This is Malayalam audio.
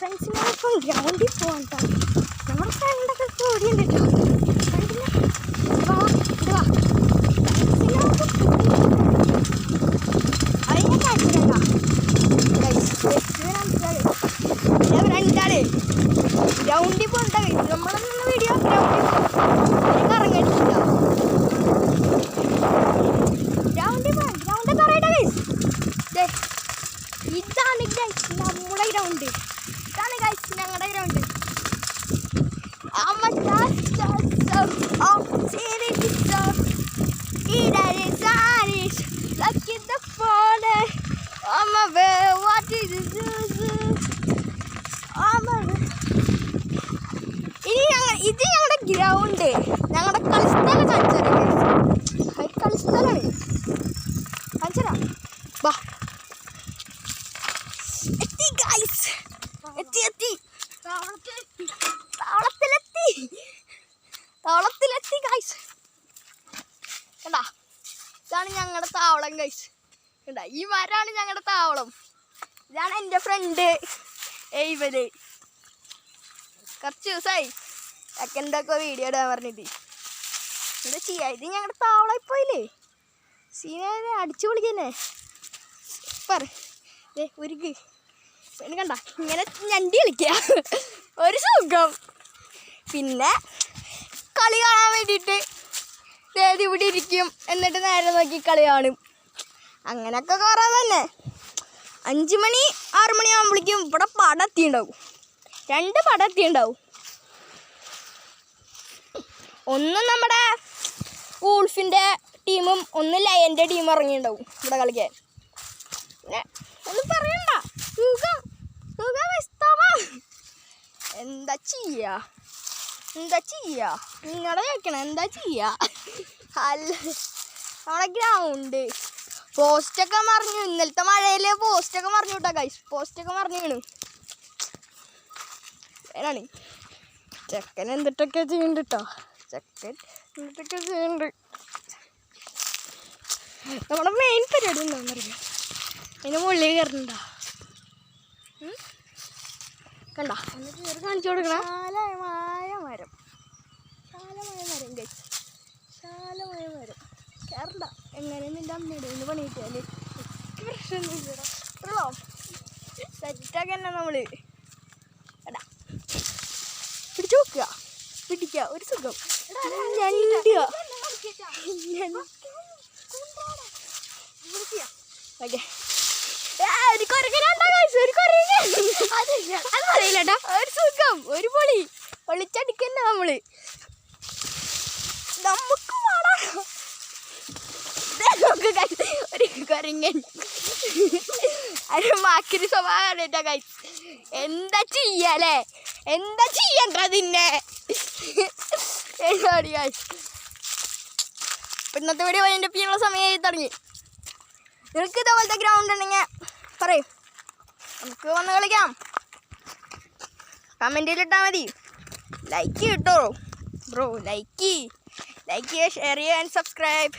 ഫ്രണ്ട്സിനോടൊപ്പം ഗ്രൗണ്ടിൽ പോകാൻ നമ്മുടെ ഫ്രണ്ടൊക്കെ ഓടിയുണ്ട് കേട്ടോ. ഗ്രൗണ്ടിൽ പോകണ്ട നമ്മളെന്ന വീഡിയോ ഗ്രൗണ്ടിൽ ഇറങ്ങിയിട്ടില്ല ഗ്രൗണ്ടിൽ പോകാൻ ഗ്രൗണ്ട് പറയട്ടെ ഇതാണ് നമ്മുടെ ഗ്രൗണ്ട് ഗൈസ് ഞങ്ങളുടെ ഗ്രൗണ്ട് ഇനി ഞങ്ങൾ ഇത് ഞങ്ങളുടെ ഗ്രൗണ്ട് ഞങ്ങളുടെ കളിസ്ഥലം കാണിച്ചു കളിസ്ഥലാണ് കാണിച്ചരാ വാ ഇതാണ് ഞങ്ങളുടെ താവളം ഗൈസ് ഇണ്ട ഈ മരമാണ് ഞങ്ങളുടെ താവളം. ഇതാണ് എന്റെ ഫ്രണ്ട് എയ്വൽ കുറച്ച് ദിവസമായി സെക്കൻഡ് ഒക്കെ വീഡിയോ ഇടാൻ പറഞ്ഞിട്ട്. എന്താ ചെയ്യാ? ഇത് ഞങ്ങളുടെ താവളം ഇപ്പോയില്ലേ സീനെ അടിച്ചു പൊളിക്കന്നെ. പറ. ഉരുക്ക്. പിന്നെ കണ്ട ഇങ്ങനെ ഞണ്ടി കളിക്കുക ഒരു സുഖം. പിന്നെ കളി കാണാൻ വേണ്ടിയിട്ട് ദേതി ഇവിടെ ഇരിക്കും. എന്നിട്ട് നേരെ നോക്കി കളി കാണും. അങ്ങനെയൊക്കെ കുറേ തന്നെ. അഞ്ച് മണി ആറ് മണി ആകുമ്പോഴേക്കും ഇവിടെ പടം ഉണ്ടാവും രണ്ട് പടം ഉണ്ടാവും ഒന്ന് നമ്മുടെ വൂൾഫിന്റെ ടീമും ഒന്ന് ലയന്റെ ടീമും ഇറങ്ങിയിട്ടുണ്ടാവും ഇവിടെ കളിക്കാൻ. ഒന്നും പറയണ്ട. എന്താ ചെയ്യാ? എന്താ ചെയ്യാ? നിങ്ങളെ വെക്കണം എന്താ ചെയ്യാ? അല്ല നമ്മുടെ ഗ്രൗണ്ട്. പോസ്റ്റൊക്കെ മറിഞ്ഞു. ഇന്നലത്തെ മഴയിൽ പോസ്റ്റൊക്കെ മറിഞ്ഞു കേട്ടോ ഗൈസ് പോസ്റ്റൊക്കെ മറിഞ്ഞു വീണു വേണാണ്. ചെക്കൻ എന്തിട്ടൊക്കെ ചെയ്യുന്നുണ്ട് കേട്ടോ ചെക്കൻ എന്തിട്ടൊക്കെ ചെയ്യുന്നുണ്ട്. നമ്മുടെ മെയിൻ പരിപാടി എന്താണെന്ന് അറിയാം? അതിന് മുള്ളി കയറുന്നുണ്ടോ കണ്ടോ? കാണിച്ചു കൊടുക്കണം. ശാലമായ മരം വിശാലമായ കഴിച്ച് ശാലമായ മരം കയറണ്ട എങ്ങനെ നിന്റെ അമ്മയുടെ ഇന്ന് പണിയിട്ടാൽ പ്രശ്നമൊന്നുമില്ലടാ സെറ്റൊക്കെ തന്നെ നമ്മൾ? എടാ. പിടിച്ചു നോക്കുക. പിടിക്കുക. ഒരു സുഖം. ഞണ്ടുക ഓക്കെ. ഒരു guys? ഒരു കുരങ്ങൻ. അതറിയില്ലട്ടാ ഒരു സുഖം ഒരു പൊളി പൊളിച്ചടിക്കണ്ട നമ്മൾ നമുക്ക് പാടാ ദേ നോക്ക് guys, ഒരു കുരങ്ങൻ മാക്കിന് സ്വഭാവമാണ് കൈ. എന്താ ചെയ്യാലേ? എന്താ ചെയ്യണ്ട അതിന്നെ സോറി ഗൈസ് ഇന്നത്തെ വീഡിയോ എന്റെ പിന്നുള്ള സമയമായി തുടങ്ങി. നിനക്ക് ഇതേപോലത്തെ ഗ്രൗണ്ട് ഉണ്ടെങ്കിൽ പറയും. നമുക്ക് വന്ന് കളിക്കാം. കമന്റിൽ ഇട്ടാൽ മതി. ലൈക്ക് കിട്ടോ ബ്രോ ലൈക്ക് ലൈക്ക് ചെയ്യുക ഷെയർ ചെയ്യുക ആൻഡ് സബ്സ്ക്രൈബ്